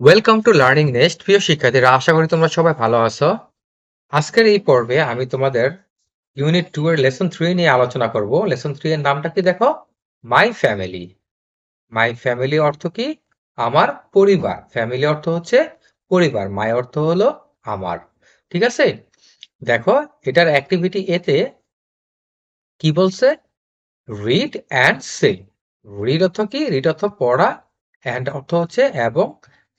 Welcome to learning nest প্রিয় শিক্ষার্থীরা, আশা করি তোমরা সবাই ভালো আছো। আজকের এই পর্বে আমি তোমাদের ইউনিট টু এর লেসন থ্রি নিয়ে আলোচনা করব। লেসন থ্রি এর নামটা কি দেখো? মাই ফ্যামিলি মাই ফ্যামিলি অর্থ কি? আমার পরিবার। ফ্যামিলি অর্থ হচ্ছে পরিবার। মাই অর্থ হলো আমার। ঠিক আছে? দেখো, এটার অ্যাক্টিভিটি এতে কি বলছে? রিড অ্যান্ড সে রিড অর্থ কি? রিড অর্থ পড়া। অ্যান্ড অর্থ হচ্ছে এবং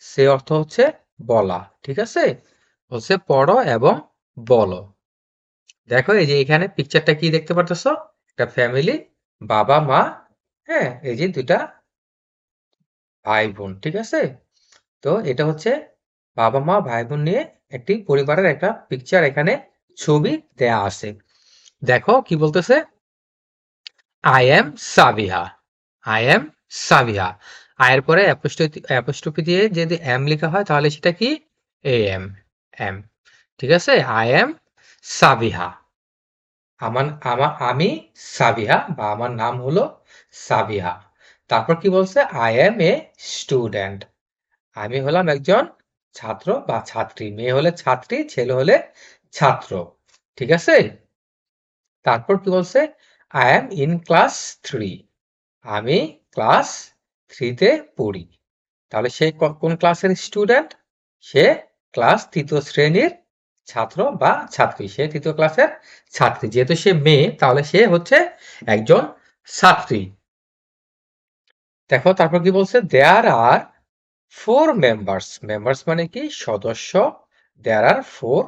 সে অর্থ হচ্ছে বলা, ঠিক আছে? হচ্ছে পড়ো এবং বলো। দেখো এই যে এখানে পিকচারটা কি দেখতে পারতেছ? একটা ফ্যামিলি বাবা, মা হ্যাঁ এই যে দুটা ভাই বোন ঠিক আছে? তো এটা হচ্ছে বাবা, মা ভাই বোন নিয়ে একটি পরিবারের একটা পিকচার এখানে ছবি দেয়া আছে। দেখো কি বলতেছে? I am Sabiha I am Sabiha আয়ের পরে অ্যাপোস্ট্রফি দিয়ে যদি এম লেখা হয়, তাহলে সেটা কি? এ এম এম ঠিক আছে? আই এম সাবিহা আমার আমার, আমি সাবিহা বা আমার নাম হলো সাবিহা তারপর কি বলছে? আই এম এ স্টুডেন্ট আমি হলাম একজন ছাত্র বা ছাত্রী। মেয়ে হলে ছাত্রী, ছেলে হলে ছাত্র, ঠিক আছে? তারপর কি বলছে? I am in class three আমি ক্লাস থ্রিতে পড়ি। তাহলে সে কোন ক্লাসের স্টুডেন্ট সে ক্লাস তৃতীয় শ্রেণির ছাত্র বা ছাত্রী। সে তৃতীয় ক্লাসের ছাত্রী। যেহেতু সে মেয়ে, তাহলে সে হচ্ছে একজন ছাত্রী। দেখো, তারপর কি বলছে? There are four members members মানে কি? সদস্য। There are four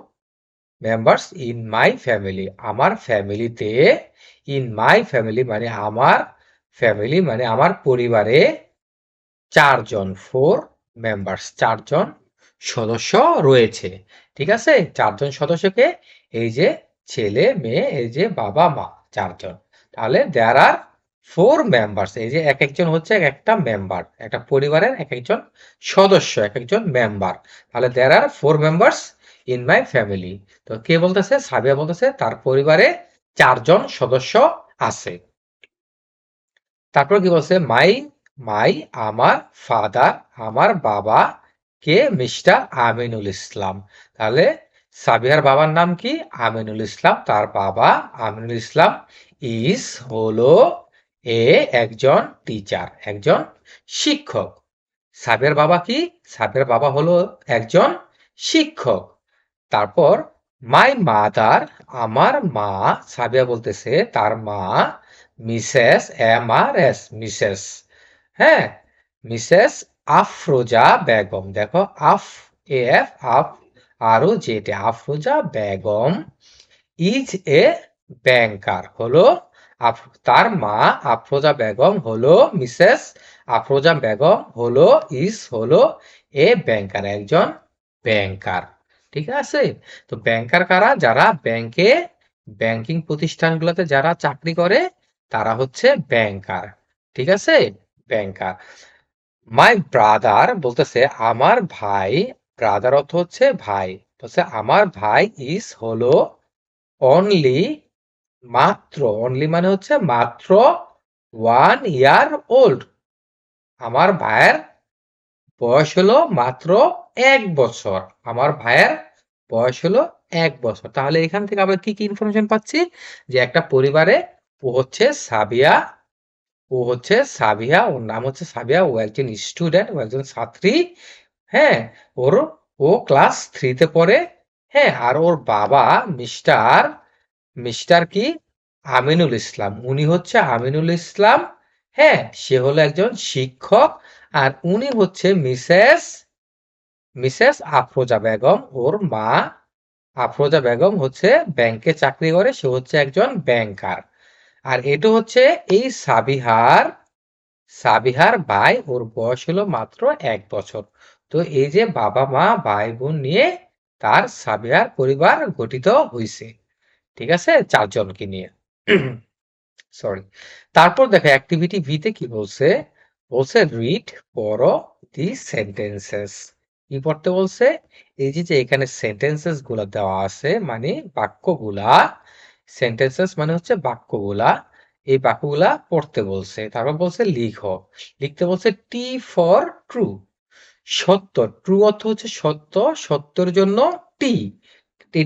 members in my family আমার ফ্যামিলিতে ইন মাই ফ্যামিলি মানে আমার ফ্যামিলি মানে আমার পরিবারে চারজন ফোর মেম্বার্স চারজন সদস্য রয়েছে। ঠিক আছে? চারজন সদস্যকে এই যে ছেলে, মেয়ে, এই যে বাবা, মা, চারজন। তাহলে দেয়ার আর ফোর মেম্বার্স এই যে এক একজন হচ্ছে এক একটা মেম্বার একটা পরিবারের এক একজন সদস্য, এক একজন মেম্বার তাহলে there are four members in my family তো কে বলতেছে? সাবিয়া বলতেছে, তার পরিবারে চারজন সদস্য আছে। তারপর কি বলছে? মাই মাই, আমার ফাদার, আমার বাবা কে মিস্টার আমিনুল ইসলাম? তাহলে সাবিহার বাবার নাম কি? আমিনুল ইসলাম। তার বাবা আমিনুল ইসলাম ইস হলো এ একজন টিচার একজন শিক্ষক। সাবের বাবা কি? সাবের বাবা হলো একজন শিক্ষক। তারপর, মাই মাদার, আমার মা, সাবিয়া বলতেছে, তার মা Mrs M R S, Mrs হ্যাঁ মিসেস আফরোজা বেগম, দেখো, আফ, এ, এফ, আফ, আরও যেটা Afroza Begum is a banker, হলো তার মা আফরোজা বেগম হলো মিসেস আফরোজা বেগম হলো, ইজ হলো এ ব্যাংকার, একজন ব্যাংকার, ঠিক আছে? তো ব্যাংকার কারা? যারা ব্যাংকে, ব্যাংকিং প্রতিষ্ঠানগুলোতে যারা চাকরি করে, তারা হচ্ছে ব্যাংকার, ঠিক আছে? ব্যাংকার মাই ব্রাদার বলতেছে, আমার ভাই ব্রাদার অর্থ হচ্ছে ভাই। বলছে আমার ভাই ইস হলো অনলি মাত্র অনলি মানে হচ্ছে মাত্র ওয়ান ইয়ার ওল্ড আমার ভাইয়ের বয়স হলো মাত্র এক বছর। আমার ভাইয়ের বয়স হলো এক বছর। তাহলে এখান থেকে আমরা কি কি ইনফরমেশন পাচ্ছি? যে একটা পরিবারে হচ্ছে সাবিয়া ও হচ্ছে সাবিয়া ওর নাম হচ্ছে সাবিয়া ও একজন স্টুডেন্ট ও একজন ছাত্রী। হ্যাঁ ওর, ও ক্লাস থ্রিতে পড়ে। হ্যাঁ আর ওর বাবা মিস্টার মিস্টার কি? আমিনুল ইসলাম। উনি হচ্ছে আমিনুল ইসলাম। হ্যাঁ সে হলো একজন শিক্ষক। আর উনি হচ্ছে মিসেস মিসেস আফরোজা বেগম। ওর মা আফরোজা বেগম হচ্ছে ব্যাংকে চাকরি করে। সে হচ্ছে একজন ব্যাংকার আর এটা হচ্ছে এই সাবিহার সাবিহার ভাই, ওর বয়স হলো মাত্র এক বছর। তো এই যে বাবা মা ভাই বোন নিয়ে তার সাবিহার পরিবার গঠিত হয়েছে ঠিক আছে? চারজনকে নিয়ে। সরি তারপর দেখো অ্যাক্টিভিটি ভিতে কি বলছে? বলছে রিড পড়ো দি সেন্টেন্সেস কি পড়তে বলছে? এই যে যে এখানে সেন্টেন্সেসগুলা দেওয়া আছে মানে বাক্যগুলা সেন্টেন্সেস মানে হচ্ছে বাক্যগুলা। এই বাক্যগুলা পড়তে বলছে। তারপর বলছে লিখো। লিখতে বলছে টি ফর ট্রু। সত্য। ট্রু অর্থ হচ্ছে সত্য। সত্যের জন্য টি,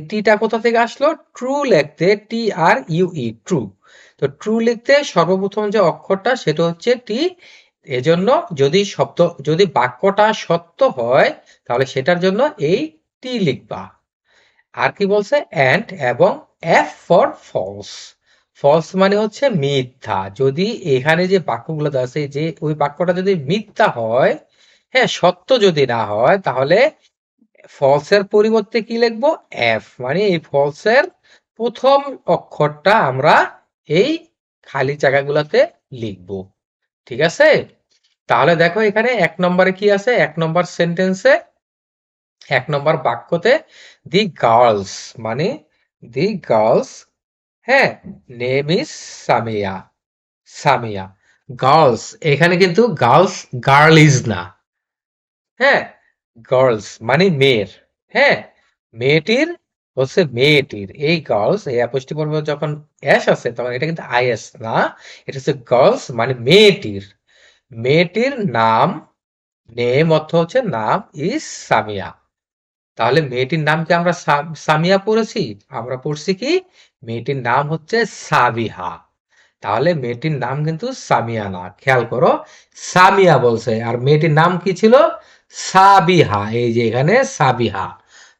টিটা কোথা থেকে আসলো? ট্রু লিখতে, T R U E, true. তো ট্রু লিখতে সর্বপ্রথম যে অক্ষরটা, সেটা হচ্ছে টি। এজন্য যদি শব্দ, যদি বাক্যটা সত্য হয়, তাহলে সেটার জন্য এই টি লিখবা। আর কি বলছে? অ্যান্ড এবং এফ ফর ফলস ফলস মানে হচ্ছে মিথ্যা। যদি এখানে যে বাক্যগুলো আছে, যে ওই বাক্যটা যদি মিথ্যা হয় হ্যাঁ সত্য যদি না হয়, তাহলে ফলসের পরিবর্তে কি লিখব? এফ মানে এই ফলসের প্রথম অক্ষরটা আমরা এই খালি জায়গাগুলোতে লিখব। ঠিক আছে? তাহলে দেখো এখানে এক নম্বরে কি আছে? এক নম্বর সেন্টেন্সে এক নম্বর বাক্যতে, দি গার্লস মানে দি গার্লস হ্যাঁ name is Samia Samia. Girl's, এখানে কিন্তু গার্লস, গার্ল ইজ না। হ্যাঁ গার্লস মানে মেয়ের। হ্যাঁ মেয়েটির হচ্ছে মেয়েটির। এই গার্লস, এই অ্যাপোস্টি পর্বে যখন অ্যাশ আছে তখন এটা কিন্তু আইএস না, এটা হচ্ছে গার্লস মানে মেয়েটির। মেয়েটির নাম, নেম অর্থ হচ্ছে নাম ইজ সামিয়া। তাহলে মেয়েটির নাম কি আমরা সামিয়া পড়েছি? আমরা পড়ছি কি? মেয়েটির নাম হচ্ছে সাবিহা। তাহলে মেয়েটির নাম কিন্তু সামিয়া না। খেয়াল করো, সামিয়া বলছে। আর মেয়েটির নাম কি ছিল? সাবিহা। এই যে এখানে সাবিহা।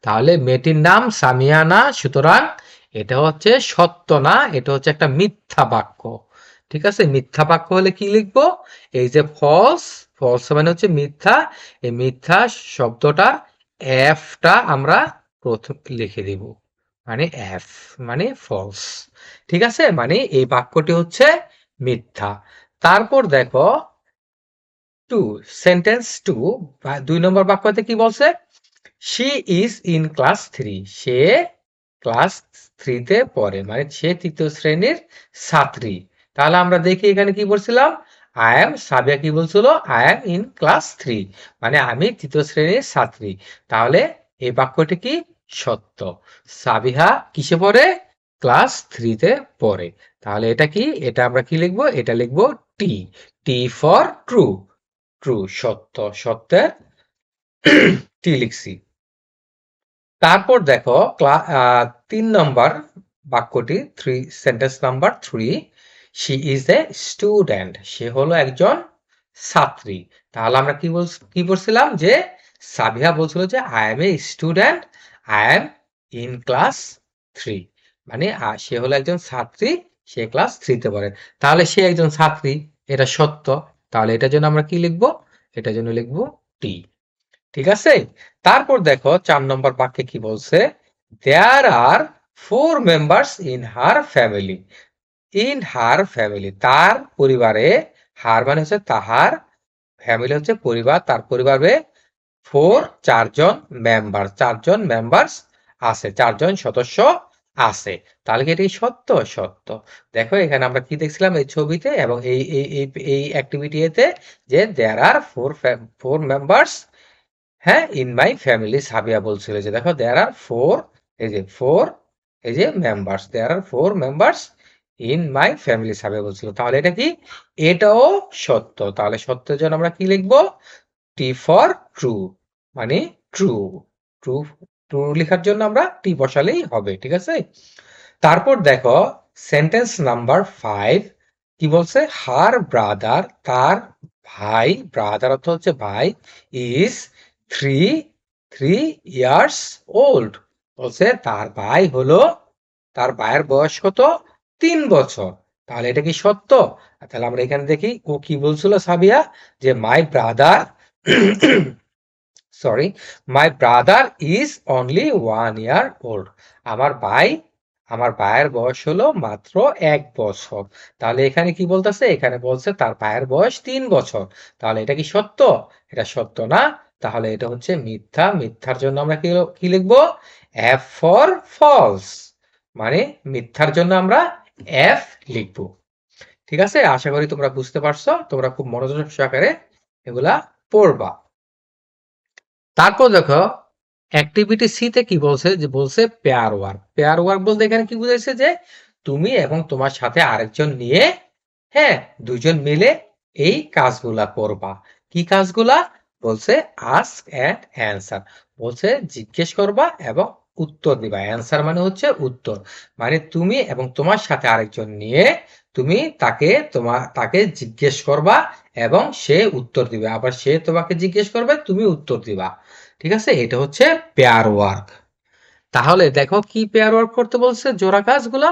তাহলে মেয়েটির নাম সামিয়া না, সুতরাং এটা হচ্ছে সত্য না, এটা হচ্ছে একটা মিথ্যা বাক্য। ঠিক আছে? মিথ্যা বাক্য হলে কি লিখব? এই যে ফলস ফলস মানে হচ্ছে মিথ্যা। এই মিথ্যা শব্দটা এফটা আমরা প্রথম লিখে দিব। মানে এফ মানে ফলস ঠিক আছে? মানে এই বাক্যটি হচ্ছে মিথ্যা। তারপর দেখো টু সেন্টেন্স টু দুই নম্বর বাক্যতে কি বলছে? She is in class three say class থ্রিতে পড়ে। মানে সে তৃতীয় শ্রেণির ছাত্রী। তাহলে আমরা দেখি এখানে কি বলছিলাম? আই এম সাবিয়া কি বলছিল? I am in class three মানে আমি তৃতীয় শ্রেণির ছাত্রী। তাহলে এই বাক্যটি কি? সত্য। সাবিহা কিসে পড়ে? ক্লাস থ্রিতে পড়ে। তাহলে এটা কি? এটা আমরা কি লিখব? এটা লিখব T T for true true সত্য। সত্যের টি লিখছি। তারপর দেখো, ক্লা- তিন নম্বর বাক্যটি three sentence number three she is a student সে হলো একজন ছাত্রী। তাহলে আমরা কি বল কি বলছিলাম যে, সাবিহা বলছিল যে I am a student I am in class three মানে সে হলো একজন ছাত্রী, সে ক্লাস থ্রিতে পড়ে। তাহলে সে একজন ছাত্রী, এটা সত্য। তাহলে এটার জন্য আমরা কি লিখব? এটার জন্য লিখব টি ঠিক আছে? তারপর দেখো, চার নম্বর বাক্যে কি বলছে? There are four members in her family in her family তার পরিবারে হার মানে হচ্ছে তাহার ফ্যামিলি হচ্ছে পরিবার, তার পরিবারে ফোর চারজন মেম্বার চারজন মেম্বার্স আছে, চারজন সদস্য আছে। তাহলে কি এটি সত্য? সত্য। দেখো, এখানে আমরা কি দেখছিলাম এই ছবিতে এবং এই এই এই এই অ্যাক্টিভিটিতে যে there are four four members হ্যাঁ ইন মাই ফ্যামিলি সাবিয়া বলছিল যে, দেখো দেয়ার আর ফোর এই যে ফোর এই যে members there are four members in my family Sabiya বলছিল। তাহলে এটা কি? এটাও সত্য। তাহলে সত্যের জন্য আমরা কি লিখব? টি ফর ট্রু মানে ট্রু ট্রু ট্রু লেখার জন্য আমরা টি বসালেই হবে, ঠিক আছে? তারপর দেখো সেন্টেন্স নাম্বার ফাইভ কি বলছে? হার ব্রাদার তার ভাই ব্রাদার অর্থ হচ্ছে ভাই is three three years old বলছে তার ভাই হলো, তার ভাইয়ের বয়স কত? তিন বছর। তাহলে এটা কি সত্য? তাহলে আমরা এখানে দেখি, ও কি বলছিল সাবিয়া? যে my brother sorry my brother is only one year old আমার ভাই, আমার ভাইয়ের বয়স হলো মাত্র এক বছর। তাহলে এখানে কি বলতেছে? এখানে বলছে, তার ভাইয়ের বয়স তিন বছর। তাহলে এটা কি সত্য? এটা সত্য না? তাহলে এটা হচ্ছে মিথ্যা। মিথ্যার জন্য আমরা কি কি লিখব? এফ ফর ফলস মানে মিথ্যার জন্য আমরা এফ লিখব। ঠিক আছে? আশা করি তোমরা বুঝতে পারছ। তোমরা খুব মনোযোগ সহকারে এগুলা পড়বা। তারপর দেখো অ্যাক্টিভিটি সি তে কি বলছে? যে বলছে পেয়ার ওয়ার্ক পেয়ার ওয়ার্ক বলতে এখানে কি বুঝাইছে যে তুমি এবং তোমার সাথে আরেকজন নিয়ে হ্যাঁ দুজন মিলে এই কাজগুলা করবা। কি কাজগুলা? বলছে আস্ক অ্যান্ড অ্যান্সার বলছে, জিজ্ঞেস করবা এবং উত্তর দিবা। অ্যান্সার মানে হচ্ছে উত্তর। মানে তুমি এবং তোমার সাথে আরেকজন নিয়ে তুমি তাকে তোমার তাকে জিজ্ঞেস করবা এবং সে উত্তর দিবে। আবার সে তোমাকে জিজ্ঞেস করবে, তুমি উত্তর দিবা। ঠিক আছে? এটা হচ্ছে পেয়ার ওয়ার্ক তাহলে দেখো কি পেয়ার ওয়ার্ক করতে বলছে জোড়া কাজগুলা?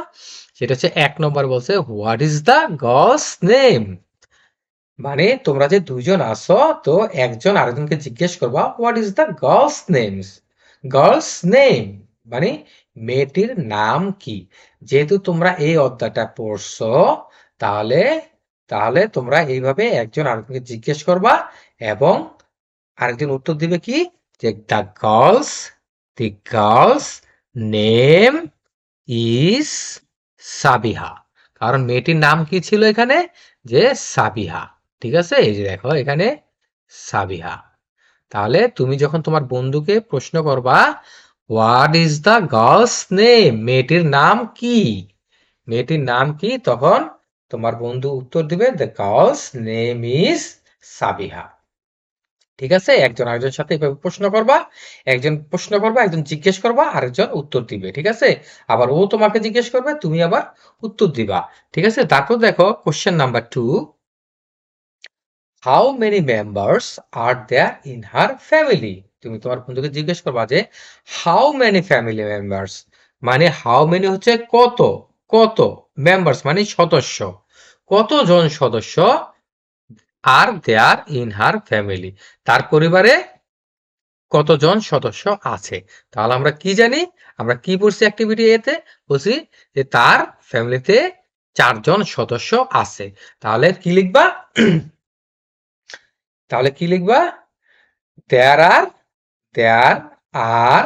সেটা হচ্ছে এক নম্বর বলছে what is the girl's name মানে তোমরা যে দুজন আছো, তো একজন আরেকজনকে জিজ্ঞেস করবা what is the girl's names girl's name মানে মেয়েটির নাম কি? যেহেতু তোমরা এই অধ্যায়টা পড়ছো, তাহলে তাহলে তোমরা এইভাবে একজন আরেকজনকে জিজ্ঞেস করবা এবং আরেকজন উত্তর দিবে কি? যে the girl's the girl's name is Sabiha কারণ মেয়েটির নাম কি ছিল এখানে? যে সাবিহা ঠিক আছে? এই যে দেখো, এখানে সাবিহা তাহলে তুমি যখন তোমার বন্ধুকে প্রশ্ন করবা what is the girl's name মেয়েটির নাম কি? মেয়েটির নাম কি? তখন তোমার বন্ধু উত্তর দিবে the girl's name is Sabiha. ঠিক আছে? একজন আরেকজনের সাথে এভাবে প্রশ্ন করবা, একজন প্রশ্ন করবা, একজন জিজ্ঞেস করবা, আরেকজন উত্তর দিবে, ঠিক আছে? আবার ও তোমাকে জিজ্ঞেস করবে, তুমি আবার উত্তর দিবা, ঠিক আছে? তারপর দেখো question number two how many members are there in her family তুমি তোমার বন্ধুকে জিজ্ঞেস করবা যে হাউ মেনি ফ্যামিলি মেম্বার্স মানে হাউ মেনি হচ্ছে কত? কত মেম্বার্স মানে সদস্য। কতজন সদস্য আর দেয়ার ইন হার ফ্যামিলি তার পরিবারে কতজন সদস্য আছে? তাহলে আমরা কি জানি? আমরা কি পড়ছি অ্যাক্টিভিটি এতে বলছি যে তার ফ্যামিলিতে চারজন সদস্য আছে। তাহলে কি লিখবা? তাহলে কি লিখবা? There are there are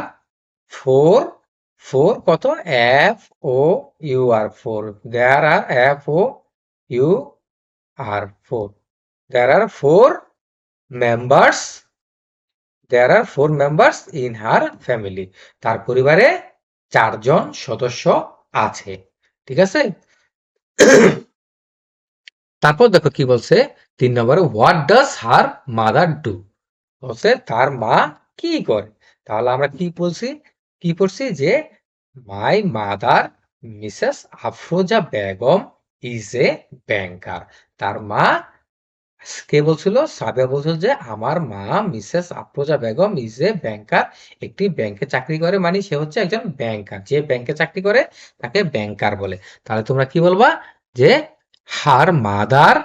four four কত? F O U R four there are F O U R four there are four members there are four members in her family তার পরিবারে চারজন সদস্য আছে। ঠিক আছে? তারপর দেখো কি বলছে? তিন নম্বরে what does her mother do বলছে, তার মা কি করে? তাহলে আমরা কি বলছি? কি পড়ছি যে my mother Mrs Afroza Begum is a banker তার মা কে বলছিল? সাবিয়া বলছিল যে, আমার মা Mrs Afroza Begum is a banker একটি ব্যাংকে চাকরি করে মানে সে হচ্ছে একজন ব্যাংকার যে ব্যাংকে চাকরি করে, তাকে ব্যাংকার বলে। তাহলে তোমরা কি বলবা? যে her mother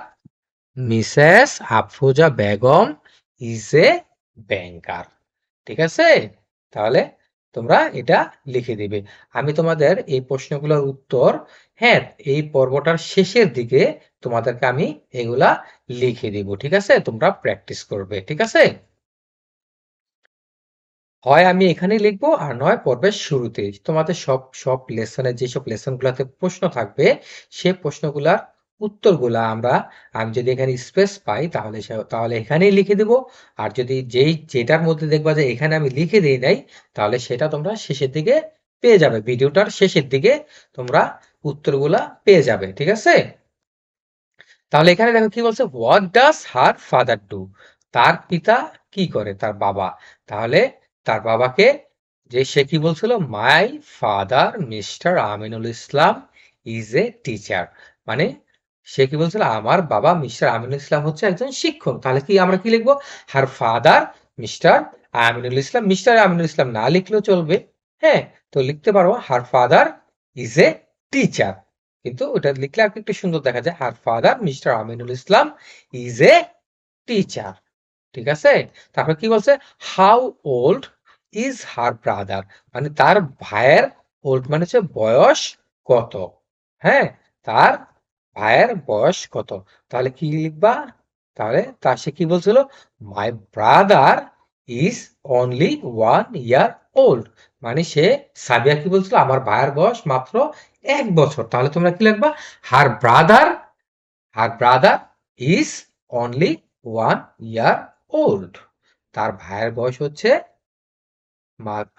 Mrs Afroza Begum is a banker ঠিক আছে? তাহলে তোমরা এটা লিখে দিবে। আমি তোমাদের এই প্রশ্নগুলোর উত্তর হ্যাঁ এই পর্বটার শেষের দিকে তোমাদেরকে আমি এগুলা লিখে দিব। ঠিক আছে? তোমরা প্র্যাকটিস করবে। ঠিক আছে? হয় আমি এখানে লিখব, আর নয় পর্বের শুরুতে। তোমাদের সব সব লেসনে যেসব লেসনগুলোতে প্রশ্ন থাকবে, সে প্রশ্নগুলার উত্তরগুলা আমরা, আমি যদি এখানে স্পেস পাই, তাহলে তাহলে এখানেই লিখে দেব। আর যদি যেই, যেটার মধ্যে দেখবা যে এখানে আমি লিখে দিই নাই, তাহলে সেটা তোমরা শেষের দিকে পেয়ে যাবে। ভিডিওটার শেষের দিকে তোমরা উত্তরগুলা পেয়ে যাবে, ঠিক আছে? তাহলে এখানে দেখো কি বলছে what does her father do তার পিতা কি করে? তার বাবা। তাহলে তার বাবাকে যে, সে কি বলছিল? My father Mr Aminul Islam is a teacher মানে সে কি বলছিল? আমার বাবা মিস্টার আমিনুল ইসলাম হচ্ছে একজন শিক্ষক। তাহলে কি আমরা কি লিখব? Her father Mr Aminul Islam. Mr Aminul Islam না লিখলেও চলবে। হ্যাঁ তো লিখতে পারব her father is a teacher. কিন্তু ওটা লিখলে আর একটু সুন্দর দেখা যায়। Her father Mr Aminul Islam is a teacher. ঠিক আছে? তারপর কি বলছে? How old is her brother? মানে তার ভাইয়ের ওল্ড মানে হচ্ছে বয়স কত? হ্যাঁ তার ভাইয়ের বয়স কত? তাহলে কি লিখবা? তাহলে তার সে কি বলছিল? My brother is only one year old মানে সে সাবিয়া কি বলছিল? আমার ভাইয়ের বয়স মাত্র এক বছর। তাহলে তোমরা কি লিখবা? Her brother her brother is only one year old তার ভাইয়ের বয়স হচ্ছে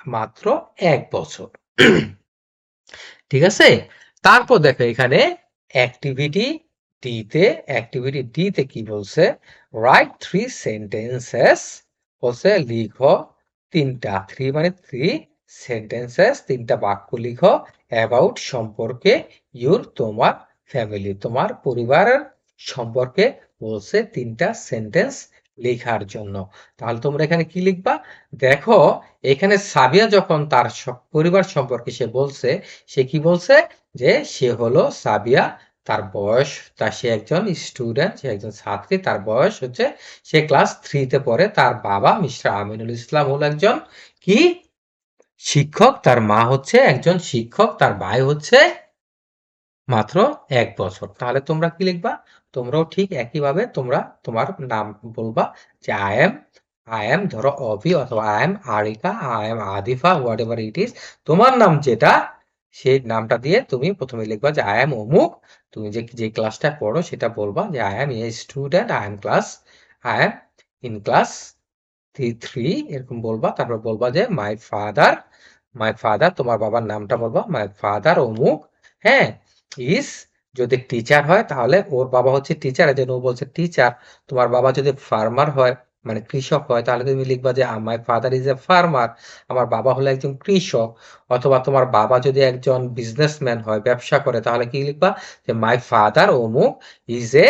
মাত্র এক বছর। ঠিক আছে? তারপর দেখো এখানে অ্যাক্টিভিটি ডিতে অ্যাক্টিভিটি ডিতে কি বলছে? রাইট থ্রি সেন্টেন্সেস বলছে লিখো তিনটা। থ্রি মানে থ্রি সেন্টেন্সেস তিনটা বাক্য লিখো অ্যাবাউট সম্পর্কে ইউর তোমার ফ্যামিলি তোমার পরিবারের সম্পর্কে বলছে তিনটা সেন্টেন্স লেখার জন্য। তাহলে তোমরা এখানে কি লিখবা? দেখো, এখানে সাবিয়া যখন তার পরিবার সম্পর্কে সে বলছে, সে কি বলছে? যে সে হলো সাবিয়া, তার বয়স, তা সে একজন স্টুডেন্ট সে একজন ছাত্রী, তার বয়স হচ্ছে, সে ক্লাস থ্রিতে পড়ে, তার বাবা মিস্টার আমিনুল ইসলাম হলো একজন কি? শিক্ষক, তার মা হচ্ছে একজন শিক্ষক, তার ভাই হচ্ছে মাত্র এক বছর। তাহলে তোমরা কি লিখবা? তোমরাও ঠিক একইভাবে তোমরা তোমার নাম বলবা যে আই এম আই এম ধরো অভি অথবা I am Arika I am Adifa whatever it is তোমার নাম যেটা, সেই নামটা দিয়ে তুমি প্রথমে লিখবা যে আই এম অমুক। তুমি যে যে ক্লাসটা পড়ো সেটা বলবা যে I am a student I am class I am in class three three এরকম বলবা। তারপর বলবা যে মাই ফাদার মাই ফাদার তোমার বাবার নামটা বলবা মাই ফাদার অমুক। হ্যাঁ? ইজ যদি টিচার হয়, তাহলে ওর বাবা হচ্ছে টিচার এজন্য ও বলছে টিচার তোমার বাবা যদি ফার্মার হয় মানে কৃষক হয়, তাহলে তুমি লিখবা যে my father is a farmer আমার বাবা হলো একজন কৃষক, অথবা তোমার বাবা যদি একজন বিজনেসম্যান হয়, ব্যবসা করে, তাহলে কি লিখবা? যে মাই ফাদার অমুক ইজ এ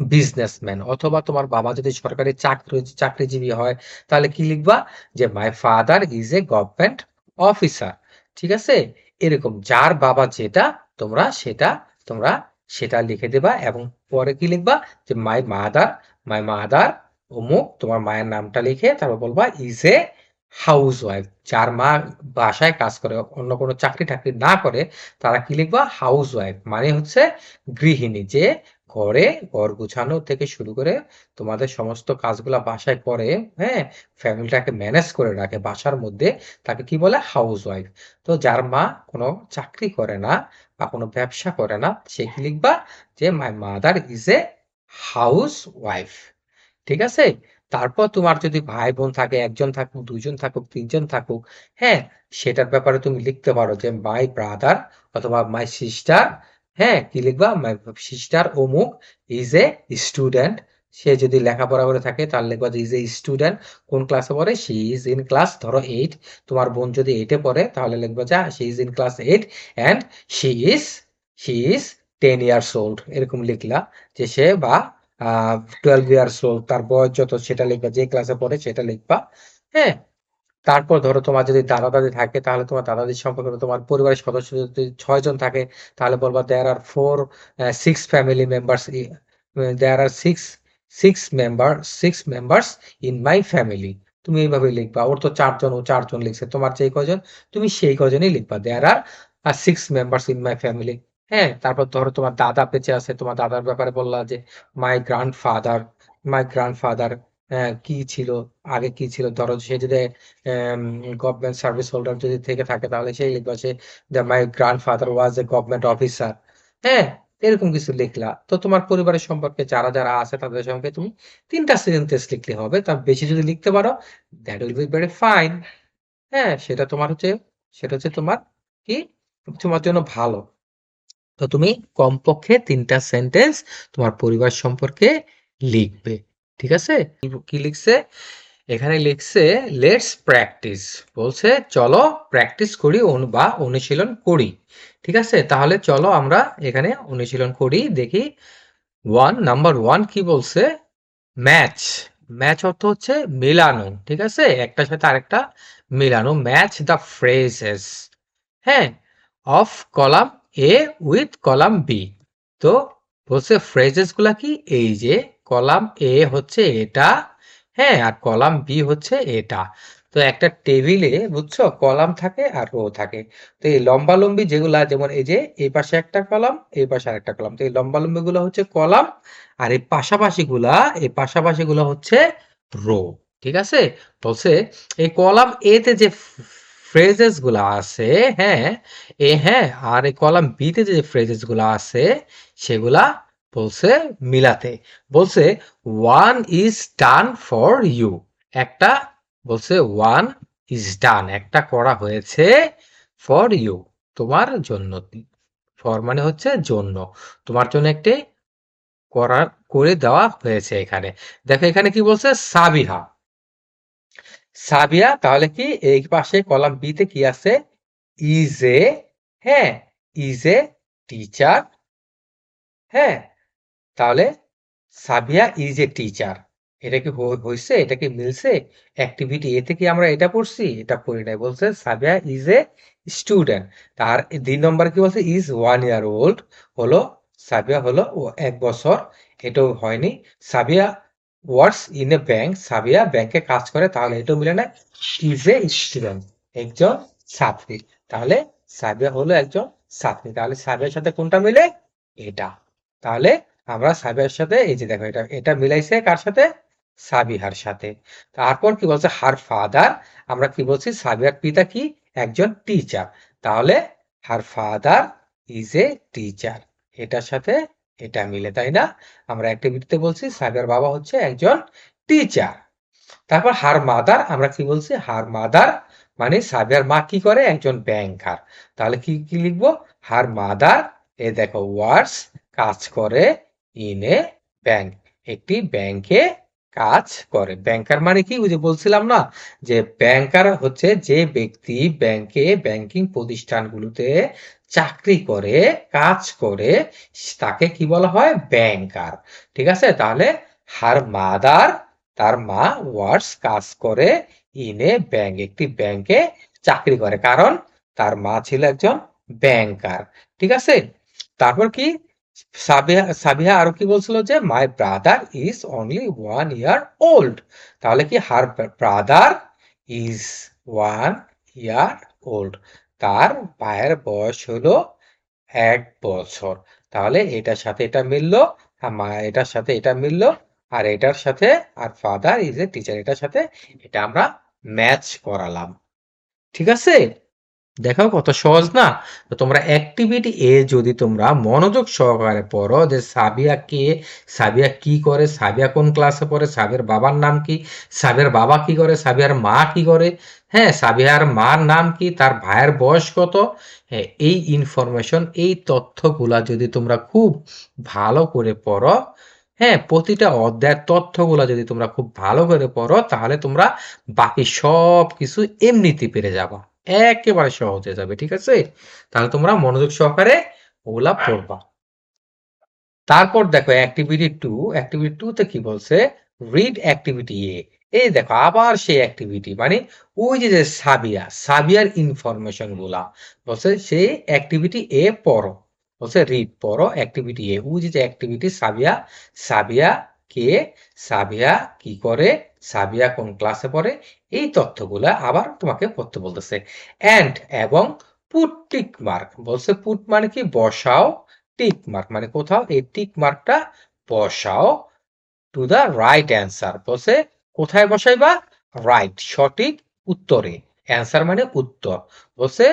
বিজনেসম্যান অথবা তোমার বাবা যদি সরকারি চাকরি, চাকরিজীবী হয়, তাহলে কি লিখবা? যে my father is a government officer ঠিক আছে? এরকম, যার বাবা যেটা তোমরা সেটা তোমরা সেটা লিখে দেবা এবং পরে কি লিখবা? যে মাই মাদার মাই মাদার অমুক তোমার মায়ের নামটা লিখে তারপর বলবা ইজ এ হাউস ওয়াইফ যার মা বাসায় কাজ করে, অন্য কোনো চাকরি টাকরি না করে, তারা কি লিখবা? হাউস ওয়াইফ মানে হচ্ছে গৃহিণী, যে ঘরে ঘর গুছানো থেকে শুরু করে তোমাদের সমস্ত কাজগুলা বাসায় করে হ্যাঁ ফ্যামিলিটাকে ম্যানেজ করে রাখে বাসার মধ্যে তাকে কি বলে? হাউস ওয়াইফ তো যার মা কোনো চাকরি করে না বা কোনো ব্যবসা করে না, সে কি লিখবা? যে my mother is a housewife ঠিক আছে? তারপর তোমার যদি ভাই বোন থাকে, একজন থাকুক, দুইজন থাকুক, তিনজন থাকুক হ্যাঁ সেটার ব্যাপারে তুমি লিখতে পারো যে মাই ব্রাদার অথবা মাই সিস্টার হ্যাঁ কি লিখবা? মাই সিস্টার অমুক ইজ এ স্টুডেন্ট সে যদি লেখাপড়া করে থাকে, তাহলে লিখবা যে ইজ এ স্টুডেন্ট কোন ক্লাসে পড়ে? শি ইজ ইন ক্লাস ধরো এইট তোমার বোন যদি এইটে পড়ে, তাহলে লিখবা যা she is in class eight and she is she is ten years old এরকম লিখলা যে সে বা টুয়েলভ ইয়ার্স ওল্ড তার বয়স যত, সেটা লিখবা। যে ক্লাসে পড়ে, সেটা লিখবা। হ্যাঁ তারপর ধরো তোমার যদি দাদা দাদি থাকে, তাহলে তোমার দাদা সম্পর্কে তোমার পরিবারের সদস্য যদি ছয় জন থাকে, তাহলে বলবা there are four six family members there are six six member six members in my family তুমি এইভাবে লিখবা, ওর তো চারজন, ও চারজন লিখছে, তোমার যেই কজন তুমি সেই কজনই লিখবা। There are six members in my family হ্যাঁ তারপর ধরো তোমার দাদা বেঁচে আছে, তোমার দাদার ব্যাপারে বললা যে মাই গ্র্যান্ডফাদার মাই গ্র্যান্ডফাদার কি ছিল? আগে কি ছিল? ধরো সে যদি গভর্নমেন্ট সার্ভিস হোল্ডার যদি থেকে থাকে, তাহলে সেই লিখবা সে my grandfather was a government officer হ্যাঁ এরকম কিছু লিখলা। তো তোমার পরিবারের সম্পর্কে যারা যারা আছে, তাদের সঙ্গে তুমি তিনটা সেন্টেন্স লিখলে হবে। তার বেশি যদি লিখতে পারো that will be very fine হ্যাঁ সেটা তোমার হচ্ছে, সেটা হচ্ছে তোমার কি? তোমার জন্য ভালো। তো তুমি কমপক্ষে তিনটা সেন্টেন্স তোমার পরিবার সম্পর্কে লিখবে। ঠিক আছে? কি- লিখছে? এখানে লিখছে লেটস প্র্যাকটিস বলছে, চলো প্র্যাকটিস করি বা অনুশীলন করি। ঠিক আছে? তাহলে চলো আমরা এখানে অনুশীলন করি, দেখি। ওয়ান নাম্বার ওয়ান কি বলছে? ম্যাচ ম্যাচ অর্থ হচ্ছে মিলানো, ঠিক আছে? একটার সাথে আরেকটা মিলানো। ম্যাচ দ্য ফ্রেজেস হ্যাঁ? Of column A with column B তো বলছে ফ্রেজেসগুলা কি? এই যে কলাম এ হচ্ছে এটা হ্যাঁ আর কলাম বি হচ্ছে এটা। তো একটা টেবিলে বুঝছ, কলাম থাকে আর রো থাকে। তো এই লম্বালম্বি যেগুলা, যেমন এই যে, এই পাশে একটা কলাম, এই পাশে আরেকটা কলাম। তো এই লম্বালম্বি গুলো হচ্ছে কলাম, আর এই পাশাপাশি গুলা এই পাশাপাশি গুলা হচ্ছে রো ঠিক আছে? বলছে, এই কলাম এ তে যে ফ্রেজেসগুলা আছে হ্যাঁ এ হ্যাঁ আর এই কলাম বি তে যে ফ্রেজেসগুলো আছে, সেগুলা বলছে মিলাতে। বলছে one is done for you একটা বলছে ওয়ান ইজ ডান একটা করা হয়েছে ফর ইউ তোমার জন্য। ফর মানে হচ্ছে জন্য। তোমার জন্য একটি করা, করে দেওয়া হয়েছে এখানে। দেখো এখানে কি বলছে? সাবিহা। সাবিয়া তাহলে কি? এই পাশে কলাম বি তে কি আছে? ইজ এ হ্যাঁ ইজ এ টিচার হ্যাঁ তাহলে সাবিয়া ইজ এ টিচার এটা কি হইছে? এটা কি মিলছে? অ্যাক্টিভিটি এ থেকে আমরা এটা পড়ছি? এটা পড়ি নাই। বলছে সাবিয়া ইজ এ স্টুডেন্ট তার দুই নম্বর কি বলছে? ইজ ওয়ান ইয়ার ওল্ড হলো, সাবিয়া হলো এক বছর। এটাও হয়নি। Sabia works in a bank Sabia ব্যাংকে কাজ করে, তাহলে এটাও মিলে না ইজ এ স্টুডেন্ট একজন ছাত্রী। তাহলে সাবিয়া হলো একজন ছাত্রী। তাহলে সাবিয়ার সাথে কোনটা মিলে? এটা। তাহলে আমরা সাবিয়ার সাথে, এই যে দেখো এটা এটা মিলাইছে কার সাথে? সাবিহার সাথে। তারপর কি বলছে? হার ফাদার, আমরা কি বলছি? সাবিয়ার পিতা কি? একজন টিচার তাহলে her father is a teacher এটার সাথে এটা মিলে, তাই না? আমরা অ্যাক্টিভিটিতে বলছি সাবিয়ার বাবা হচ্ছে একজন টিচার তারপর হার মাদার, আমরা কি বলছি? হার মাদার মানে সাবিয়ার মা কি করে? একজন ব্যাংকার তাহলে কি কি লিখব? হার মাদার, এ দেখো ওয়ার্কস কাজ করে ইন এ ব্যাংক একটি ব্যাংকে কাজ করে। ব্যাংকার মানে কি? ওই যে বলছিলাম না, যে ব্যাংকার হচ্ছে যে ব্যক্তি ব্যাংকে ব্যাংকিং প্রতিষ্ঠানগুলোতে চাকরি করে, কাজ করে, তাকে কি বলা হয়? ব্যাংকার ঠিক আছে? তাহলে হার মাদার তার মা ওয়ার্স কাজ করে ইন ব্যাংক একটি ব্যাংকে চাকরি করে। কারণ তার মা ছিল একজন ব্যাংকার ঠিক আছে? তারপর কি? সাবিহা সাবিহা আরও কি বলছিল যে my brother is only one year old তাহলে কি her brother is one year old তার ভাইয়ের বয়স হলো এক বছর। তাহলে এটার সাথে এটা মিললো এটার সাথে এটা মিললো, আর এটার সাথে, আর ফাদার ইজ এ টিচার এটার সাথে এটা আমরা ম্যাচ করালাম। ঠিক আছে? দেখো কত সহজ না? তোমরা অ্যাক্টিভিটি এ যদি তোমরা মনোযোগ সহকারে পড়ো, যে সাবিয়া কে, সাবিয়া কি করে, সাবিয়া কোন ক্লাসে পড়ে, সাবিয়ার বাবার নাম কি, সাবিয়ার বাবা কি করে, সাবিয়ার মা কি করে হ্যাঁ সাবিয়ার মার নাম কি, তার ভাইয়ের বয়স কত হ্যাঁ এই ইনফরমেশন এই তথ্যগুলা যদি তোমরা খুব ভালো করে পড়ো হ্যাঁ প্রতিটা অধ্যায়ের তথ্যগুলা যদি তোমরা খুব ভালো করে পড়ো, তাহলে তোমরা বাকি সব কিছু এমনিতে পেরে যাবা। একেবারে সহজ হয়ে যাবে ঠিক আছে? তাহলে তোমরা মনোযোগ সহকারে ওগুলা পড়বা। তারপর দেখো অ্যাক্টিভিটি টু অ্যাক্টিভিটি টু তে কি বলছে? রিড অ্যাক্টিভিটি এ এই দেখো আবার সেই অ্যাক্টিভিটি মানে ওই যে সাবিয়া সাবিয়ার ইনফরমেশনগুলা বলছে সেই অ্যাক্টিভিটি এ পড়ো। বলছে রিড পড়ো অ্যাক্টিভিটি এ ওই যে অ্যাক্টিভিটি সাবিয়া সাবিয়া কে, সাবিয়া কি করে, সাবিয়া কোন ক্লাসে পড়ে, এই তথ্যগুলা আবার তোমাকে পড়তে বলতেছে। অ্যান্ড এবং পুট টিক মার্ক বলছে পুট মানে কি বসাও টিক মার্ক মানে কোথাও, এই টিক মার্কটা বসাও টু দা রাইট অ্যান্সার বলছে কোথায় বসাইবা রাইট সঠিক উত্তরে। অ্যান্সার মানে উত্তর। বলছে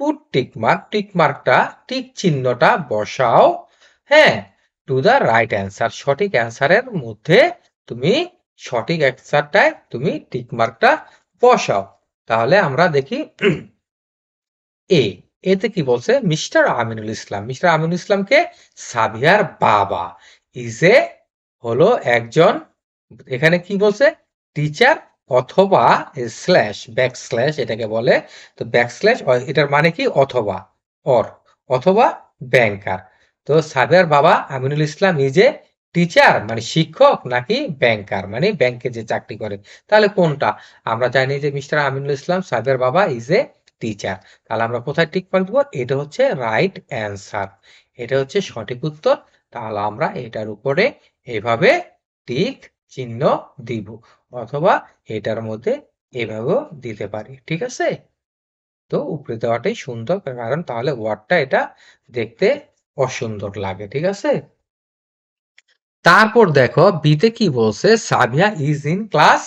পুট টিক মার্ক টিক মার্কটা টিক চিহ্নটা বসাও হ্যাঁ টু দা রাইট অ্যান্সার সঠিক অ্যান্সারের মধ্যে তুমি সঠিক অ্যান্সারটায় তুমি টিক মার্কটা বসাও। তাহলে আমরা দেখি এ এতে কি বলছে? মিস্টার আমিনুল ইসলাম। মিস্টার আমিনুল ইসলামকে সাবিয়ার বাবা ইজ এ হলো একজন, এখানে কি বলছে? টিচার অথবা স্ল্যাশ ব্যাক স্ল্যাশ এটাকে বলে। তো ব্যাক স্ল্যাশ এটার মানে কি? অথবা অর অথবা ব্যাংকার তো সাবিয়ার বাবা Aminul Islam is a teacher মানে শিক্ষক নাকি ব্যাংকার মানে ব্যাংকে যে চাকরি করে। তাহলে কোনটা? আমরা জানি যে মিস্টার আমিনুল ইসলাম সাবিয়ার বাবা ইজ এ টিচার তাহলে আমরা কোথায় টিক মার্ক দেবো এটা হচ্ছে রাইট অ্যান্সার এটা হচ্ছে সঠিক উত্তর। তাহলে আমরা এটার উপরে এভাবে টিক চিহ্ন দিব, অথবা এটার মধ্যে এভাবেও দিতে পারি। ঠিক আছে? তো উপরে দেওয়াটাই সুন্দর, কারণ তাহলে ওয়ার্ডটা এটা দেখতে অসুন্দর লাগে, ঠিক আছে? তারপর দেখো বিতে কি বলছে? Sabia is in class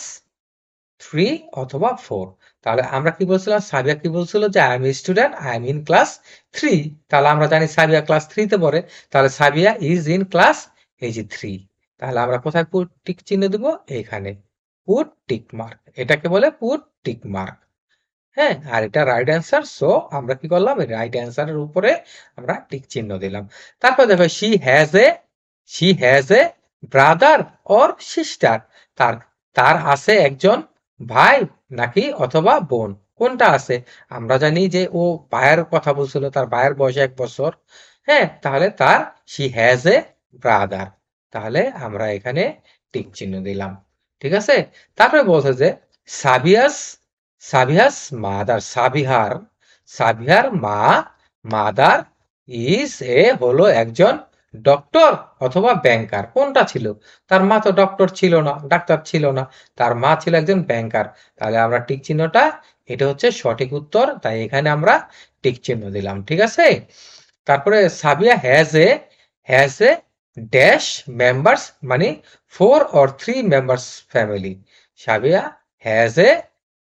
three অথবা ফোর তাহলে আমরা কি বলছিলাম? সাবিয়া কি বলছিল যে I am student I am in class three তাহলে আমরা জানি সাবিয়া ক্লাস থ্রিতে পড়ে। তাহলে সাবিয়া ইজ ইন ক্লাস এই যে থ্রি তাহলে আমরা কোথায় পুট টিক চিহ্ন দেব? এখানে। পুট টিক মার্ক এটাকে বলে পুট টিক মার্ক হ্যাঁ আর এটা রাইট অ্যান্সার সো আমরা কি করলাম? রাইট অ্যান্সারের উপরে আমরা টিক চিহ্ন দিলাম। তারপর দেখো she has a she has a brother or sister তার তার আছে একজন ভাই নাকি অথবা বোন। কোনটা আছে? আমরা জানি যে ও ভাইয়ের কথা বলছিল, তার ভাইয়ের বয়স এক বছর। হ্যাঁ তাহলে তার শি হ্যাজ এ ব্রাদার তাহলে আমরা এখানে টিক চিহ্ন দিলাম। ঠিক আছে? তারপরে বলছে যে সাবিয়াস সাবিহাস মাদার, সাবিহার সাবিহার মা, মাদার ইজ এ হলো একজন ডক্টর অথবা ব্যাংকার কোনটা ছিল? তার মা তো ডক্টর ছিল না, ডাক্তার ছিল না, তার মা ছিল একজন ব্যাংকার তাহলে আমরা টিক চিহ্নটা, এটা হচ্ছে সঠিক উত্তর, তাই এখানে আমরা টিক চিহ্ন দিলাম, ঠিক আছে? তারপরে Sabia has a has a dash members মানে four or three members family Sabia has a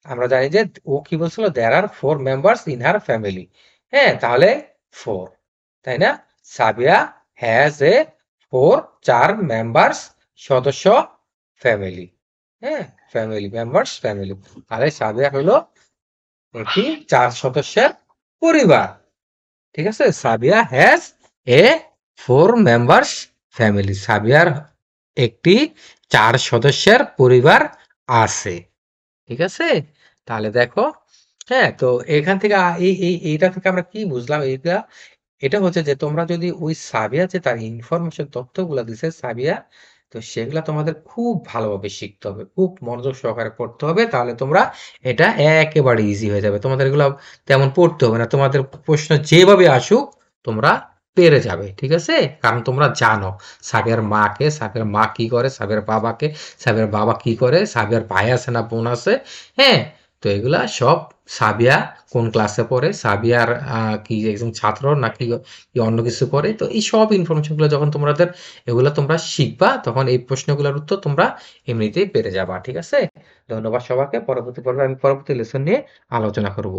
আমরা জানি যে ও কি বলছিল there are four members in her family হ্যাঁ তাহলে ফোর তাই না? সাবিয়া হ্যাজ এ ফোর চার মেম্বার্স সদস্য ফ্যামিলি হ্যাঁ ফ্যামিলি মেম্বার্স ফ্যামিলি তাহলে সাবিয়া হলো একটি চার সদস্যের পরিবার। ঠিক আছে? Sabia has a four members family সাবিয়ার একটি চার সদস্যের পরিবার আছে। ঠিক আছে? তাহলে দেখো হ্যাঁ তো এখান থেকে এই এই, এইটা থেকে আমরা কি বুঝলাম? এটা এটা হচ্ছে যে তোমরা যদি ওই সাবিয়া যে তার ইনফরমেশন তথ্যগুলো দিছে সাবিয়া, তো সেগুলা তোমাদের খুব ভালোভাবে শিখতে হবে। খুব মনোযোগ সহকারে পড়তে হবে, তাহলে তোমরা এটা একেবারে ইজি হয়ে যাবে। তোমাদের এগুলো তেমন পড়তে হবে না। তোমাদের প্রশ্ন যেভাবে আসুক, তোমরা পেরে যাবে, ঠিক আছে? কারণ তোমরা জানো সাবিয়ার মাকে সাবিয়ার মা কি করে সাবিয়ার বাবাকে সাবিয়ার বাবা কি করে সাবিয়ার ভাই আছে না বোন আছে হ্যাঁ? তো এগুলা সব সাবিয়া কোন ক্লাসে পড়ে, সাবিয়ার কি একজন ছাত্র নাকি অন্য কিছু করে, তো এই সব ইনফরমেশনগুলো যখন তোমাদের, এগুলো তোমরা শিখবা, তখন এই প্রশ্নগুলোর উত্তর তোমরা এমনিতেই পেরে যাবা, ঠিক আছে? ধন্যবাদ সবাইকে, পরবর্তী পর্বে আমি পরবর্তী লেসন নিয়ে আলোচনা করব।